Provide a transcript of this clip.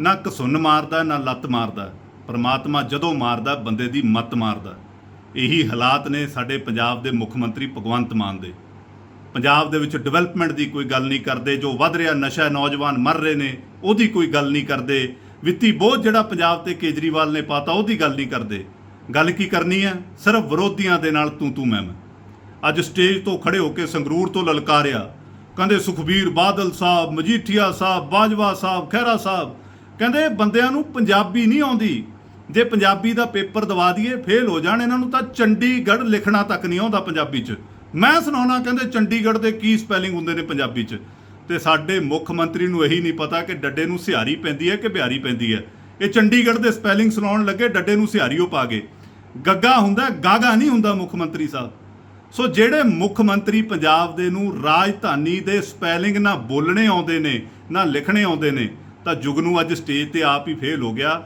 ਨਾ ਘਸੁੰਨ ਮਾਰਦਾ, ਨਾ ਲੱਤ ਮਾਰਦਾ। ਪਰਮਾਤਮਾ ਜਦੋਂ ਮਾਰਦਾ, ਬੰਦੇ ਦੀ ਮੱਤ ਮਾਰਦਾ। ਇਹੀ ਹਾਲਾਤ ਨੇ ਸਾਡੇ ਪੰਜਾਬ ਦੇ ਮੁੱਖ ਮੰਤਰੀ ਭਗਵੰਤ ਮਾਨ ਦੇ। ਪੰਜਾਬ ਦੇ ਵਿੱਚ ਡਿਵੈਲਪਮੈਂਟ ਦੀ ਕੋਈ ਗੱਲ ਨਹੀਂ ਕਰਦੇ, ਜੋ ਵੱਧ ਰਿਹਾ ਨਸ਼ਾ, ਨੌਜਵਾਨ ਮਰ ਰਹੇ ਨੇ, ਉਹਦੀ ਕੋਈ ਗੱਲ ਨਹੀਂ ਕਰਦੇ। ਵਿੱਤੀ ਬੋਝ ਜਿਹੜਾ ਪੰਜਾਬ ਤੇ ਕੇਜਰੀਵਾਲ ਨੇ ਪਾਤਾ, ਉਹਦੀ ਗੱਲ ਨਹੀਂ ਕਰਦੇ। ਗੱਲ ਕੀ ਕਰਨੀ ਹੈ? ਸਿਰਫ ਵਿਰੋਧੀਆਂ ਦੇ ਨਾਲ ਤੂੰ ਤੂੰ ਮੈਂ ਮੈਂ ਅੱਜ ਸਟੇਜ ਤੋਂ ਖੜੇ ਹੋ ਕੇ ਸੰਗਰੂਰ ਤੋਂ ਲਲਕਾਰਿਆ। ਕਹਿੰਦੇ ਸੁਖਬੀਰ ਬਾਦਲ ਸਾਹਿਬ, ਮਜੀਠੀਆ ਸਾਹਿਬ, ਬਾਜਵਾ ਸਾਹਿਬ, ਖਹਿਰਾ ਸਾਹਿਬ ਕਹਿੰਦੇ ਬੰਦਿਆਂ ਨੂੰ ਪੰਜਾਬੀ ਨਹੀਂ ਆਉਂਦੀ। ਜੇ ਪੰਜਾਬੀ ਦਾ ਪੇਪਰ ਦਵਾ ਦਈਏ, ਫੇਲ ਹੋ ਜਾਣ ਇਹਨਾਂ ਨੂੰ ਤਾਂ ਚੰਡੀਗੜ੍ਹ ਲਿਖਣਾ ਤੱਕ ਨਹੀਂ ਆਉਂਦਾ ਪੰਜਾਬੀ 'ਚ। ਮੈਂ ਸੁਣਾਉਣਾ ਕਹਿੰਦੇ ਚੰਡੀਗੜ੍ਹ ਦੇ ਕੀ ਸਪੈਲਿੰਗ ਹੁੰਦੇ ਨੇ ਪੰਜਾਬੀ 'ਚ। ਤੇ ਸਾਡੇ ਮੁੱਖ ਮੰਤਰੀ ਨੂੰ ਇਹੀ ਨਹੀਂ ਪਤਾ ਕਿ ਡੱਡੇ ਨੂੰ ਸਿਹਾਰੀ ਪੈਂਦੀ ਹੈ ਕਿ ਬਿਹਾਰੀ ਪੈਂਦੀ ਹੈ। ਇਹ ਚੰਡੀਗੜ੍ਹ ਦੇ ਸਪੈਲਿੰਗ ਸੁਣਾਉਣ ਲੱਗੇ ਡੱਡੇ ਨੂੰ ਸਿਹਾਰੀਓ ਪਾ ਗਏ। ਗੱਗਾ ਹੁੰਦਾ, ਗਾਗਾ ਨਹੀਂ ਹੁੰਦਾ ਮੁੱਖ ਮੰਤਰੀ ਸਾਹਿਬ। ਸੋ ਜਿਹੜੇ ਮੁੱਖ ਮੰਤਰੀ ਪੰਜਾਬ ਦੇ ਨੂੰ ਰਾਜਧਾਨੀ ਦੇ ਸਪੈਲਿੰਗ ਨਾ ਬੋਲਣੇ ਆਉਂਦੇ ਨੇ, ਨਾ ਲਿਖਣੇ ਆਉਂਦੇ ਨੇ ਤਾਂ ਜੁਗਨੂ ਅੱਜ ਸਟੇਜ ਤੇ ਆਪ ਹੀ ਫੇਲ ਹੋ ਗਿਆ।